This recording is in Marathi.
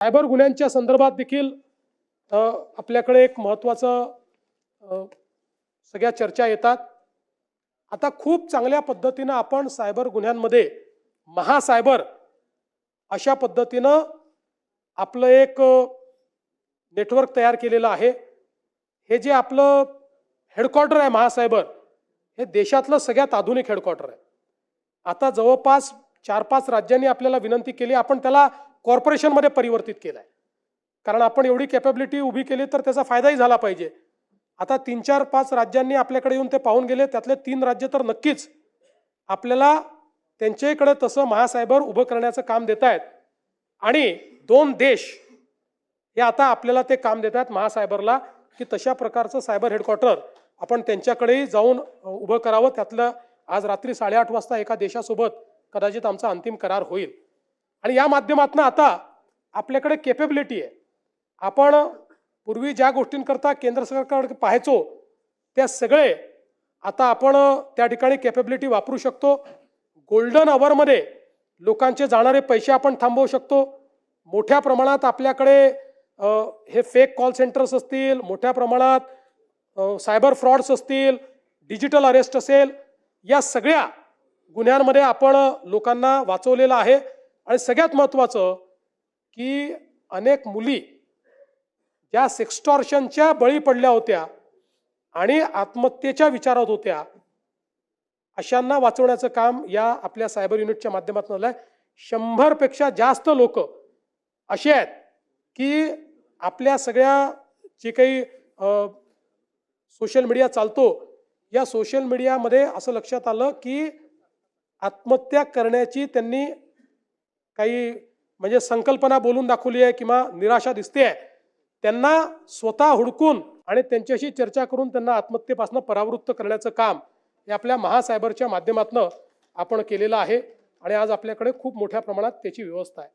सायबर गुन्ह्यांच्या संदर्भात देखील आपल्याकडे एक महत्त्वाचं सगळ्या चर्चा येतात. आता खूप चांगल्या पद्धतीनं आपण सायबर गुन्ह्यांमध्ये महासायबर अशा पद्धतीनं आपलं एक नेटवर्क तयार केलेलं आहे. हे जे आपलं हेडक्वार्टर आहे महासायबर हे देशातलं सगळ्यात आधुनिक हेडक्वार्टर आहे. आता जवळपास चार पाच राज्यांनी आपल्याला विनंती केली आपण त्याला कॉर्पोरेशनमध्ये परिवर्तित केलं आहे कारण आपण एवढी कॅपॅबिलिटी उभी केली तर त्याचा फायदाही झाला पाहिजे. आता तीन चार पाच राज्यांनी आपल्याकडे येऊन ते पाहून गेले त्यातले तीन राज्य तर नक्कीच आपल्याला त्यांच्याकडे तसं महासायबर उभं करण्याचं काम देत आहेत. आणि दोन देश हे आता आपल्याला ते काम देत आहेत महासायबरला की तशा प्रकारचं सायबर हेडक्वार्टर आपण त्यांच्याकडेही जाऊन उभं करावं. त्यातलं आज रात्री साडेआठ वाजता एका देशासोबत कदाचित आमचा अंतिम करार होईल. आणि या माध्यमातून आता आपल्याकडे केपेबिलिटी आहे. आपण पूर्वी ज्या गोष्टींकरता केंद्र सरकारकडे पाहायचो त्या सगळे आता आपण त्या ठिकाणी केपेबिलिटी वापरू शकतो. गोल्डन अवरमध्ये लोकांचे जाणारे पैसे आपण थांबवू शकतो. मोठ्या प्रमाणात आपल्याकडे हे फेक कॉल सेंटर्स असतील मोठ्या प्रमाणात सायबर फ्रॉड्स असतील डिजिटल अरेस्ट असेल या सगळ्या गुन्ह्यांमध्ये आपण लोकांना वाचवलेलं आहे. आणि सगळ्यात महत्त्वाचं की अनेक मुली ज्या सेक्स्टॉर्शनच्या बळी पडल्या होत्या आणि आत्महत्येच्या विचारात होत्या अशांना वाचवण्याचं काम या आपल्या सायबर युनिटच्या माध्यमातून झालं आहे शंभरपेक्षा जास्त लोक असे आहेत की आपल्या सगळ्या जे काही सोशल मीडिया चालतो या सोशल मीडियामध्ये असं लक्षात आलं की आत्महत्या करण्याची त्यांनी काही म्हणजे संकल्पना बोलून दाखवली आहे किंवा निराशा दिसते आहे. त्यांना स्वतः हुडकून आणि त्यांच्याशी चर्चा करून त्यांना आत्महत्येपासून परावृत्त करण्याचं काम हे आपल्या महासायबरच्या माध्यमातून आपण केलेलं आहे आणि आज आपल्याकडे खूप मोठ्या प्रमाणात त्याची व्यवस्था आहे.